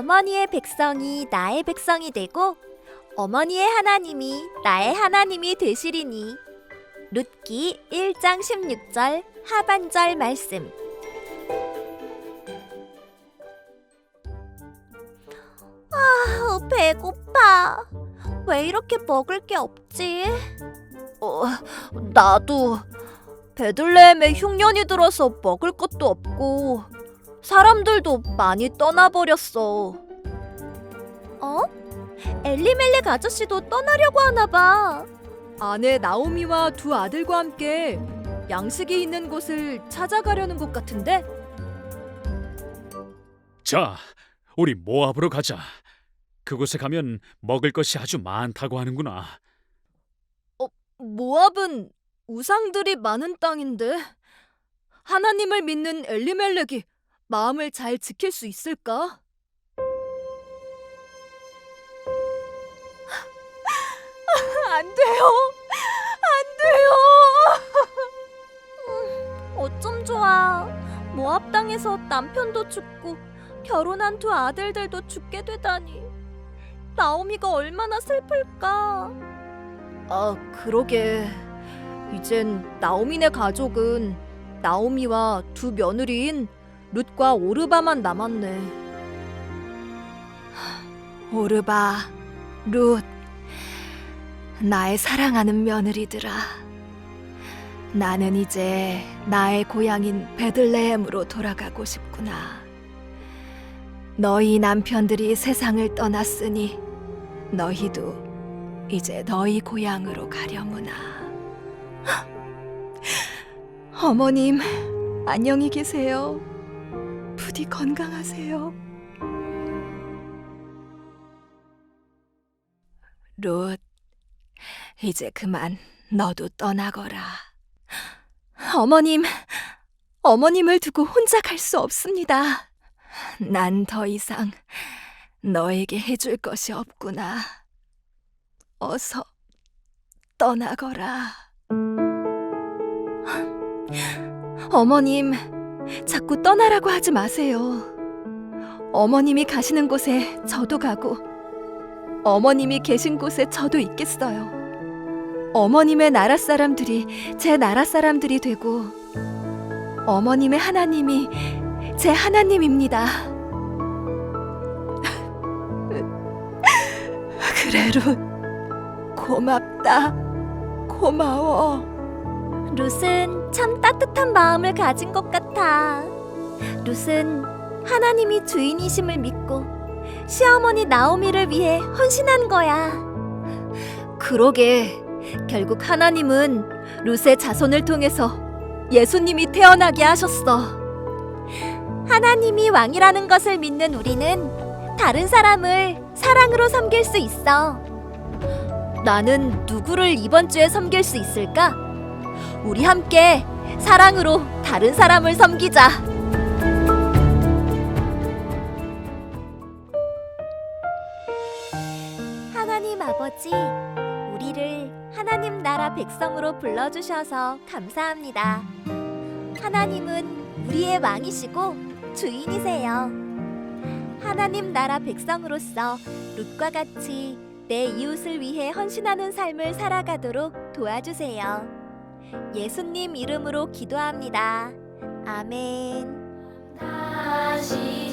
어머니의 백성이 나의 백성이 되고 어머니의 하나님이 나의 하나님이 되시리니. 룻기 1장 16절 하반절 말씀. 아 배고파. 왜 이렇게 먹을 게 없지? 어, 나도. 베들레헴에 흉년이 들어서 먹을 것도 없고 사람들도 많이 떠나버렸어. 어? 엘리멜렉 아저씨도 떠나려고 하나 봐. 아내 나오미와 두 아들과 함께 양식이 있는 곳을 찾아가려는 것 같은데 자, 우리 모압으로 가자. 그곳에 가면 먹을 것이 아주 많다고 하는구나. 모압은 우상들이 많은 땅인데 하나님을 믿는 엘리멜렉이 마음을 잘 지킬 수 있을까? 안 돼요. 안 돼요. 어쩜 좋아. 모압 땅에서 남편도 죽고 결혼한 두 아들들도 죽게 되다니. 나오미가 얼마나 슬플까. 아, 그러게. 이젠 나오미네 가족은 나오미와 두 며느리인 룻과 오르바만 남았네. 하, 오르바, 룻, 나의 사랑하는 며느리들아. 나는 이제 나의 고향인 베들레헴으로 돌아가고 싶구나. 너희 남편들이 세상을 떠났으니 너희도 이제 너희 고향으로 가려무나. 어머님, 안녕히 계세요. 부디 건강하세요. 롯, 이제 그만 너도 떠나거라. 어머님, 어머님을 두고 혼자 갈 수 없습니다. 난 더 이상 너에게 해줄 것이 없구나. 어서 떠나거라. 어머님, 자꾸 떠나라고 하지 마세요. 어머님이 가시는 곳에 저도 가고, 어머님이 계신 곳에 저도 있겠어요. 어머님의 나라 사람들이 제 나라 사람들이 되고, 어머님의 하나님이 제 하나님입니다. 그래, 룻. 고맙다. 고마워. 룻은 참 따뜻한 마음을 가진 것 같아. 룻은 하나님이 주인이심을 믿고 시어머니 나오미를 위해 헌신한 거야. 그러게. 결국 하나님은 룻의 자손을 통해서 예수님이 태어나게 하셨어. 하나님이 왕이라는 것을 믿는 우리는 다른 사람을 사랑으로 섬길 수 있어. 나는 누구를 이번 주에 섬길 수 있을까? 우리 함께 사랑으로 다른 사람을 섬기자. 하나님 아버지, 우리를 하나님 나라 백성으로 불러주셔서 감사합니다. 하나님은 우리의 왕이시고 주인이세요. 하나님 나라 백성으로서 룻과 같이 내 이웃을 위해 헌신하는 삶을 살아가도록 도와주세요. 예수님 이름으로 기도합니다. 아멘. 다시